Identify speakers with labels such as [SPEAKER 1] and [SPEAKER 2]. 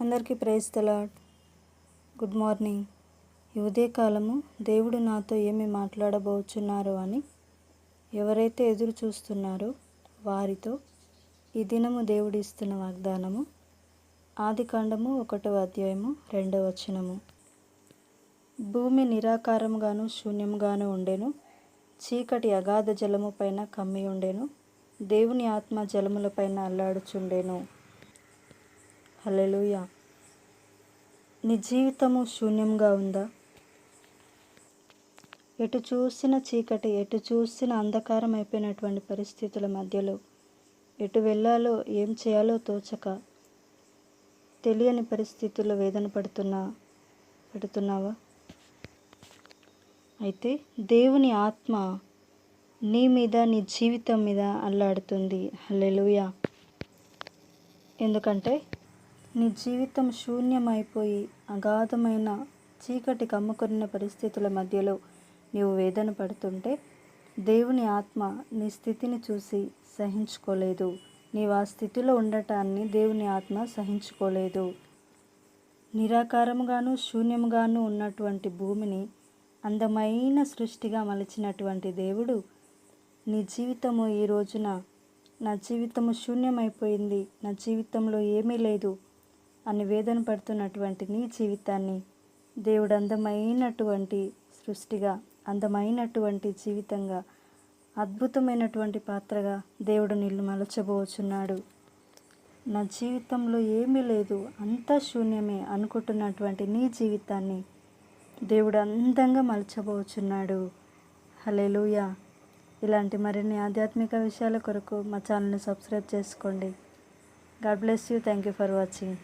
[SPEAKER 1] అందరికీ praise తలాడ్ good morning. ఈ ఉదయకాలము దేవుడు నాతో ఏమి మాట్లాడబోచున్నారు అని ఎవరైతే ఎదురు చూస్తున్నారో వారితో ఈ దినము దేవుడు ఇస్తున్న వాగ్దానము ఆది కాండము ఒకటవ అధ్యాయము రెండవ వచనము. భూమి నిరాకారముగాను శూన్యముగాను ఉండెను చీకటి అగాధ జలము పైన కమ్మి ఉండెను దేవుని ఆత్మ జలములపైన అల్లాడుచుండెను. హల్లెలూయా. నీ జీవితము శూన్యంగా ఉందా? ఎటు చూసిన చీకటి ఎటు చూసిన అంధకారం అయిపోయినటువంటి పరిస్థితుల మధ్యలో ఎటు వెళ్ళాలో ఏం చేయాలో తోచక తెలియని పరిస్థితుల్లో వేదన పడుతున్నా పడుతున్నావా? అయితే దేవుని ఆత్మ నీ మీద నీ జీవితం మీద అల్లాడుతుంది. హల్లెలుయా. ఎందుకంటే నీ జీవితం శూన్యమైపోయి అగాధమైన చీకటి కమ్ముకున్న పరిస్థితుల మధ్యలో నీవు వేదన పడుతుంటే దేవుని ఆత్మ నీ స్థితిని చూసి సహించుకోలేదు. నీవు ఆ స్థితిలో ఉండటాన్ని దేవుని ఆత్మ సహించుకోలేదు. నిరాకారముగాను శూన్యముగాను ఉన్నటువంటి భూమిని అందమైన సృష్టిగా మలిచినటువంటి దేవుడు నీ జీవితము ఈ రోజున. నా జీవితము శూన్యమైపోయింది. నా జీవితంలో ఏమీ లేదు. అని వేదన పడుతున్నటువంటి నీ జీవితాన్ని దేవుడు అందమైనటువంటి సృష్టిగా అందమైనటువంటి జీవితంగా అద్భుతమైనటువంటి పాత్రగా దేవుడు నిన్ను మలచబోచున్నాడు. నా జీవితంలో ఏమీ లేదు అంతా శూన్యమే అనుకుంటున్నటువంటి నీ జీవితాన్ని దేవుడు అందంగా మలచబోచున్నాడు. హలేలుయా ఇలాంటి మరిన్ని ఆధ్యాత్మిక విషయాల కొరకు మా ఛానల్ని సబ్స్క్రైబ్ చేసుకోండి. God bless you. Thank you for watching.